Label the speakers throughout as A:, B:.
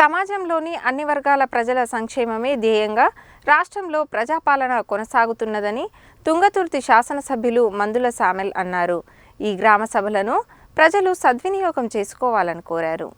A: సమాజంలోని అన్ని వర్గాల ప్రజల సంక్షేమమే ధ్యేయంగా రాష్ట్రంలో ప్రజాపాలన కొనసాగుతున్నదని తుంగతుర్తి శాసనసభ్యులు మందుల సామెల్ అన్నారు. ఈ గ్రామ సభలను ప్రజలు సద్వినియోగం చేసుకోవాలని కోరారు.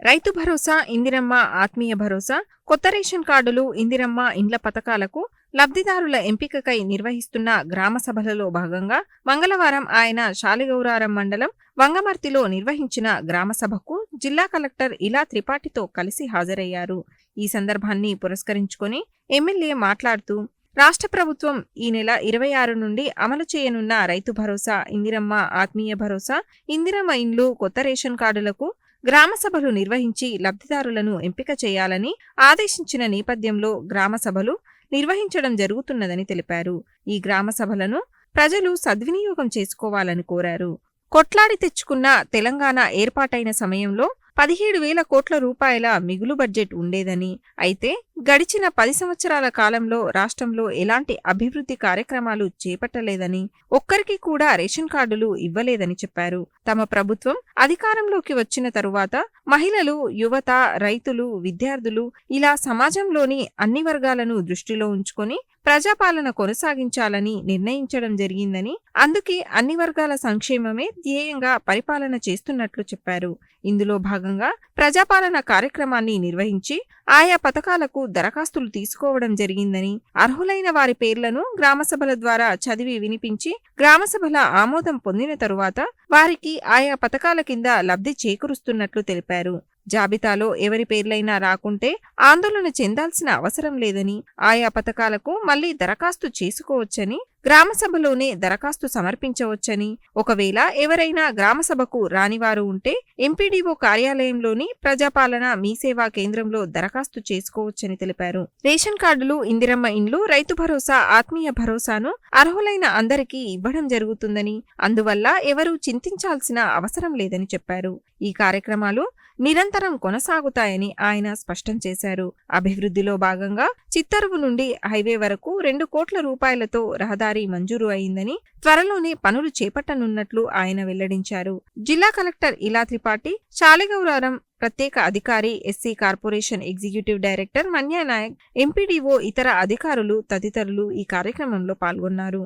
A: రైతు భరోసా ఇందిరమ్మ ఆత్మీయ భరోసా కొత్త రేషన్ కార్డులు ఇందిరమ్మ ఇండ్ల పథకాలకు లబ్ధిదారుల ఎంపికకై నిర్వహిస్తున్న గ్రామ సభలలో భాగంగా మంగళవారం ఆయన శాలిగౌరారం మండలం వంగమర్తిలో నిర్వహించిన గ్రామ సభకు జిల్లా కలెక్టర్ ఇలా త్రిపాఠితో కలిసి హాజరయ్యారు. ఈ సందర్భాన్ని పురస్కరించుకొని ఎమ్మెల్యే మాట్లాడుతూ రాష్ట్ర ప్రభుత్వం ఈ నెల ఇరవై ఆరు నుండి అమలు చేయనున్న రైతు భరోసా ఇందిరమ్మ ఆత్మీయ భరోసా ఇందిరమ్మ ఇండ్లు కొత్త రేషన్ కార్డులకు గ్రామ సభలు నిర్వహించి లబ్ధిదారులను ఎంపిక చేయాలని ఆదేశించిన నేపథ్యంలో గ్రామ సభలు నిర్వహించడం జరుగుతున్నదని తెలిపారు. ఈ గ్రామ సభలను ప్రజలు సద్వినియోగం చేసుకోవాలని కోరారు. కొట్లాడి తెచ్చుకున్న తెలంగాణ ఏర్పాటైన సమయంలో పదిహేడు వేల కోట్ల రూపాయల మిగులు బడ్జెట్ ఉండేదని. అయితే గడిచిన పది సంవత్సరాల కాలంలో రాష్ట్రంలో ఎలాంటి అభివృద్ధి కార్యక్రమాలు చేపట్టలేదని ఒక్కరికి కూడా రేషన్ కార్డులు ఇవ్వలేదని చెప్పారు. తమ ప్రభుత్వం అధికారంలోకి వచ్చిన తరువాత మహిళలు యువత రైతులు విద్యార్థులు ఇలా సమాజంలోని అన్ని వర్గాలను దృష్టిలో ఉంచుకొని ప్రజాపాలన కొనసాగించాలని నిర్ణయించడం జరిగిందని అందుకే అన్ని వర్గాల సంక్షేమమే ధ్యేయంగా పరిపాలన చేస్తున్నట్లు చెప్పారు. ఇందులో భాగంగా ప్రజాపాలన కార్యక్రమాన్ని నిర్వహించి ఆయా పథకాలకు దరఖాస్తులు తీసుకోవడం జరిగిందని అర్హులైన వారి పేర్లను గ్రామసభల ద్వారా చదివి వినిపించి గ్రామసభల ఆమోదం పొందిన తరువాత వారికి ఆయా పథకాల కింద లబ్ధి చేకూరుస్తున్నట్లు తెలిపారు. జాబితాలో ఎవరి పేర్లైనా రాకుంటే ఆందోళన చెందాల్సిన అవసరం లేదని ఆయా పథకాలకు మళ్ళీ దరఖాస్తు చేసుకోవచ్చని గ్రామసభలోనే దరఖాస్తు సమర్పించవచ్చని ఒకవేళ ఎవరైనా గ్రామసభకు రానివారు ఉంటే ఎంపీడీఓ కార్యాలయంలోని ప్రజాపాలన మీ సేవా కేంద్రంలో దరఖాస్తు చేసుకోవచ్చని తెలిపారు. రేషన్ కార్డులు ఇందిరమ్మ ఇండ్లు రైతు భరోసా ఆత్మీయ భరోసాను అర్హులైన అందరికీ ఇవ్వడం జరుగుతుందని అందువల్ల ఎవరూ చింతించాల్సిన అవసరం లేదని చెప్పారు. ఈ కార్యక్రమాలు నిరంతరం కొనసాగుతాయని ఆయన స్పష్టం చేశారు. అభివృద్ధిలో భాగంగా చిత్తరువు నుండి హైవే వరకు రెండు కోట్ల రూపాయలతో రహదారి మంజూరు అయిందని త్వరలోనే పనులు చేపట్టనున్నట్లు ఆయన వెల్లడించారు. జిల్లా కలెక్టర్ ఇలా త్రిపాఠి శాలిగౌరారం ప్రత్యేక అధికారి SC corporation executive director Manya Nayak MPDO ఇతర అధికారులు తదితరులు ఈ కార్యక్రమంలో పాల్గొన్నారు.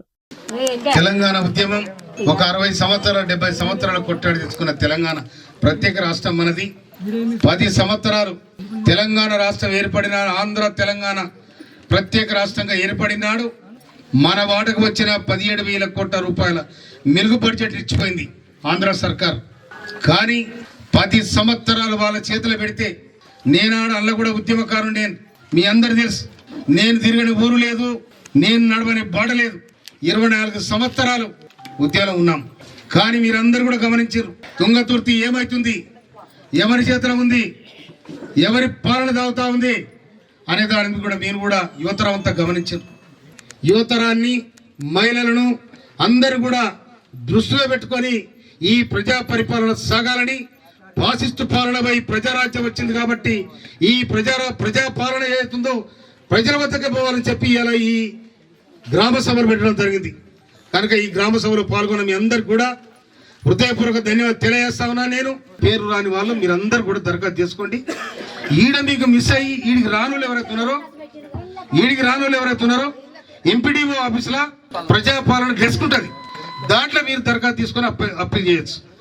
B: తెలంగాణ ఉద్యమం ఒక అరవై సంవత్సరాలు డెబ్బై సంవత్సరాలు కొట్టాడి తెచ్చుకున్న తెలంగాణ ప్రత్యేక రాష్ట్రం మనది. పది సంవత్సరాలు తెలంగాణ రాష్ట్రం ఏర్పడిన ఆంధ్ర తెలంగాణ ప్రత్యేక రాష్ట్రంగా ఏర్పడినాడు. మన వాటకు వచ్చిన పదిహేడు వేల కోట్ల రూపాయల మెరుగు బడ్జెట్ ఇచ్చిపోయింది ఆంధ్ర సర్కార్. కానీ పది సంవత్సరాలు వాళ్ళ చేతులు పెడితే నేనాడు అల్ల కూడా ఉద్యమకారు నేను మీ అందరు తెలుసు నేను తిరగని ఊరు లేదు నేను నడవని బాట లేదు. ఇరవై నాలుగు సంవత్సరాలు ఉద్యోగం ఉన్నాం. కానీ మీరందరూ కూడా గమనించారు తుంగతుర్తి ఏమవుతుంది ఎవరి చేతిలో ఉంది? ఎవరి పాలన తాగుతా ఉంది? అనే దాని కూడా మీరు కూడా యువతరం అంతా గమనించారు. యువతరాన్ని మహిళలను అందరూ కూడా దృష్టిలో పెట్టుకొని ఈ ప్రజా పరిపాలన సాగాలని పాసిస్టు పాలనపై ప్రజారాజ్యం వచ్చింది కాబట్టి ఈ ప్రజా ప్రజా పాలన ఏదైతుందో ప్రజల వద్దకే పోవాలని చెప్పి ఇలా ఈ గ్రామ సభలు పెట్టడం జరిగింది. కనుక ఈ గ్రామ సభలో పాల్గొన్న మీ అందరికి కూడా హృదయపూర్వక ధన్యవాదాలు తెలియజేస్తా ఉన్నా నేను. పేరు రాని వాళ్ళు మీరందరూ కూడా దరఖాస్తు చేసుకోండి. ఈడ మీకు మిస్ అయ్యి ఈడికి రానులు ఎవరైతే ఉన్నారో ఈడికి రానులు ఎవరైతే ఉన్నారో ఎంపీడీఓ ఆఫీసులో ప్రజాపాలన డెస్క్ ఉంటుంది దాంట్లో మీరు దరఖాస్తు తీసుకొని అప్లై చేయొచ్చు.